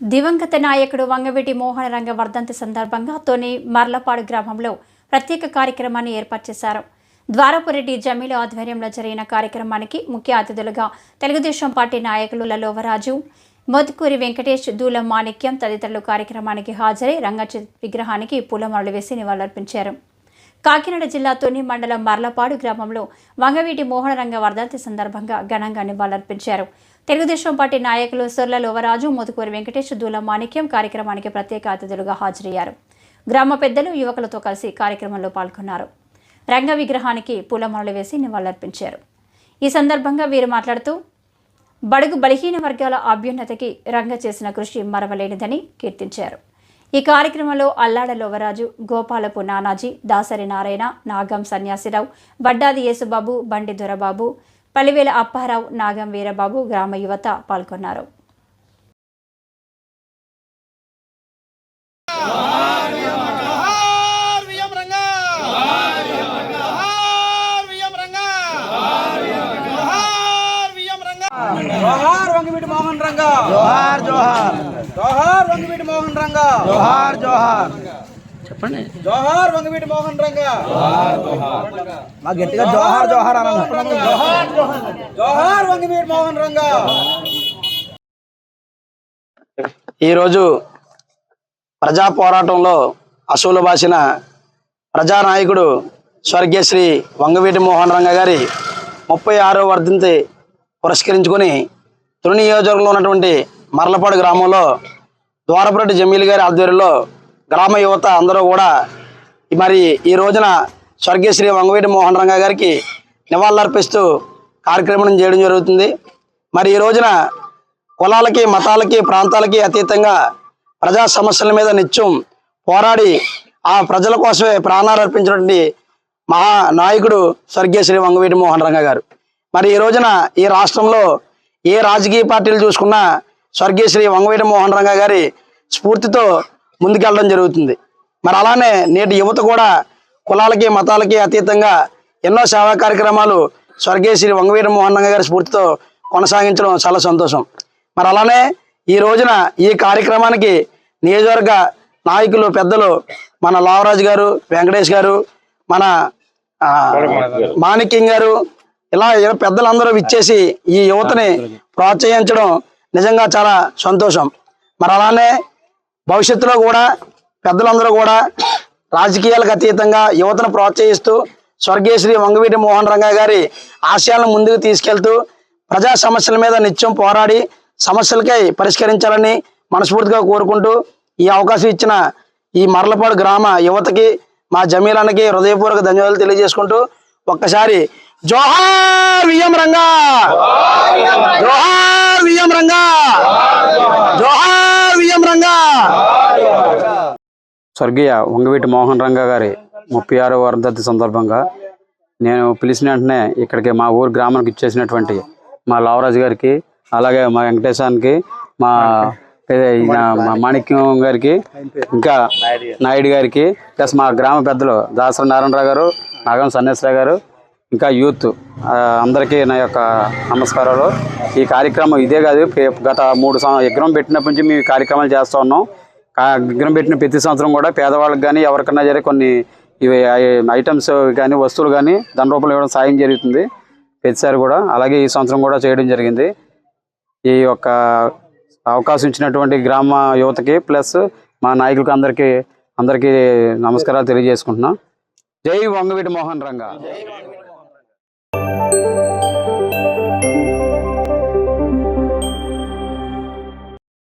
దివంగత నాయకుడు వంగవీటి మోహన రంగ వర్ధంతి సందర్భంగా తొని మర్లపాడు గ్రామంలో ప్రత్యేక కార్యక్రమాన్ని ఏర్పాటు చేశారు. ద్వారపురెడ్డి జమీల ఆధ్వర్యంలో జరిగిన కార్యక్రమానికి ముఖ్య అతిథులుగా తెలుగుదేశం పార్టీ నాయకులు లలోవరాజు మోత్కూరి వెంకటేష్ దూల మాణిక్యం తదితరులు కార్యక్రమానికి హాజరై రంగ విగ్రహానికి పూలమాలలు వేసి నివాళులర్పించారు. కాకినాడ జిల్లాతోని మండలం మర్లపాడు గ్రామంలో వంగవీటి మోహనరంగ వర్ధంతి సందర్భంగా ఘనంగా నివాళులర్పించారు. తెలుగుదేశం పార్టీ నాయకులు సొర్ల లోవరాజు మోదుకూరి వెంకటేష్ దూల మాణిక్యం కార్యక్రమానికి ప్రత్యేక అతిథులుగా హాజరయ్యారు. గ్రామ పెద్దలు యువకులతో కలిసి కార్యక్రమంలో పాల్గొన్నారు. రంగ విగ్రహానికి పూలమాలలు వేసి నివాళులర్పించారు. ఈ సందర్భంగా వీరు మాట్లాడుతూ బడుగు బలహీన వర్గాల అభ్యున్నతికి రంగ చేసిన కృషి మరవలేనిదని కీర్తించారు. ఈ కార్యక్రమంలో అల్లాడ లోవరాజు గోపాలపు నానాజీ దాసరి నారాయణ నాగం సన్యాసిరావు బడ్డాది యేసుబాబు బండి దొరబాబు పలివేల అప్పారావు నాగం వీరబాబు గ్రామ యువత పాల్గొన్నారు జోహార్ విఎం రంగా జోహార్ విఎం రంగా జోహార్ విఎం రంగా జోహార్ వంగవీటి మోహన్ రంగా. జోహార్ జోహార్. జోహార్ వంగవీటి మోహన్ రంగా. జోహార్ జోహార్. జోహార్ వంగవీటి మోహన్ రంగా. మా గట్టిగా జోహార్ జోహార్ అన్న జోహార్ వంగవీటి మోహన్ రంగా. ఈరోజు ప్రజా పోరాటంలో అసూలు బాసిన ప్రజానాయకుడు స్వర్గీయ శ్రీ వంగవీటి మోహన్ రంగ గారి ముప్పై ఆరో వర్ధంతి పురస్కరించుకొని తొలి నియోజకవర్గంలో ఉన్నటువంటి మర్లపాడు గ్రామంలో ద్వారపురెడ్డి జమీల్ గారి ఆధ్వర్యంలో గ్రామ యువత అందరూ కూడా మరి ఈ రోజున స్వర్గీయ శ్రీ వంగవీటి మోహన్ రంగా గారికి నివాళులర్పిస్తూ కార్యక్రమం చేయడం జరుగుతుంది. మరి ఈ రోజున కులాలకి మతాలకి ప్రాంతాలకి అతీతంగా ప్రజా సమస్యల మీద నిత్యం పోరాడి ఆ ప్రజల కోసమే ప్రాణాలు అర్పించినటువంటి మహా నాయకుడు స్వర్గీయ శ్రీ వంగవీటి మోహన్ రంగా గారు. మరి ఈ రోజున ఈ రాష్ట్రంలో ఏ రాజకీయ పార్టీలు చూసుకున్నా స్వర్గీయ శ్రీ వంగవీటి మోహన్ రంగ గారి స్ఫూర్తితో ముందుకెళ్ళడం జరుగుతుంది. మరి అలానే నేటి యువత కూడా కులాలకి మతాలకి అతీతంగా ఎన్నో సేవా కార్యక్రమాలు స్వర్గీయ శ్రీ వంగవీటి మోహన్ రంగ గారి స్ఫూర్తితో కొనసాగించడం చాలా సంతోషం. మరి అలానే ఈ రోజున ఈ కార్యక్రమానికి నియోజకవర్గ నాయకులు పెద్దలు మన లావరాజు గారు వెంకటేష్ గారు మన మాణిక్యం గారు ఇలా పెద్దలందరూ ఇచ్చేసి ఈ యువతని ప్రోత్సహించడం నిజంగా చాలా సంతోషం. మరి అలానే భవిష్యత్తులో కూడా పెద్దలందరూ కూడా రాజకీయాలకు అతీతంగా యువతను ప్రోత్సహిస్తూ స్వర్గీయ శ్రీ వంగవీటి మోహన్ రంగ గారి ఆశయాలను ముందుకు తీసుకెళ్తూ ప్రజా సమస్యల మీద నిత్యం పోరాడి సమస్యలకై పరిష్కరించాలని మనస్ఫూర్తిగా కోరుకుంటూ ఈ అవకాశం ఇచ్చిన ఈ మర్లపాడు గ్రామ యువతకి మా జమీలానికి హృదయపూర్వక ధన్యవాదాలు తెలియజేసుకుంటూ ఒక్కసారి జోహార్ విఎం రంగా. జోహార్ విఎం రంగా. జోహార్ విఎం రంగా. స్వర్గీయ వంగవీటి మోహన్ రంగా గారి ముప్పై ఆరో వర్ధంతి సందర్భంగా నేను పిలిచిన వెంటనే ఇక్కడికి మా ఊరు గ్రామానికి ఇచ్చేసినటువంటి మా లావరాజు గారికి అలాగే మా వెంకటేశానికి మా మా మాణిక్యం గారికి ఇంకా నాయుడు గారికి ప్లస్ మా గ్రామ పెద్దలు దాసరి నారాయణరావు గారు నాగం సన్నేశ్వరరావు గారు ఇంకా యూత్ అందరికీ నా యొక్క నమస్కారాలు. ఈ కార్యక్రమం ఇదే కాదు గత మూడు సంవత్సరం విగ్రహం పెట్టినప్పటి నుంచి మేము కార్యక్రమాలు చేస్తూ ఉన్నాం. విగ్రహం పెట్టిన ప్రతి సంవత్సరం కూడా పేదవాళ్ళకి కానీ ఎవరికన్నా సరే కొన్ని ఇవి ఐ- ఐటమ్స్ కానీ వస్తువులు కానీ దాని రూపంలో ఇవ్వడం సాయం జరుగుతుంది ప్రతిసారి కూడా. అలాగే ఈ సంవత్సరం కూడా చేయడం జరిగింది. ఈ యొక్క అవకాశం ఇచ్చినటువంటి గ్రామ యువతకి ప్లస్ మా నాయకులకి అందరికీ అందరికీ నమస్కారాలు తెలియజేసుకుంటున్నాం. జై వంగవీటి మోహన్ రంగా. thank you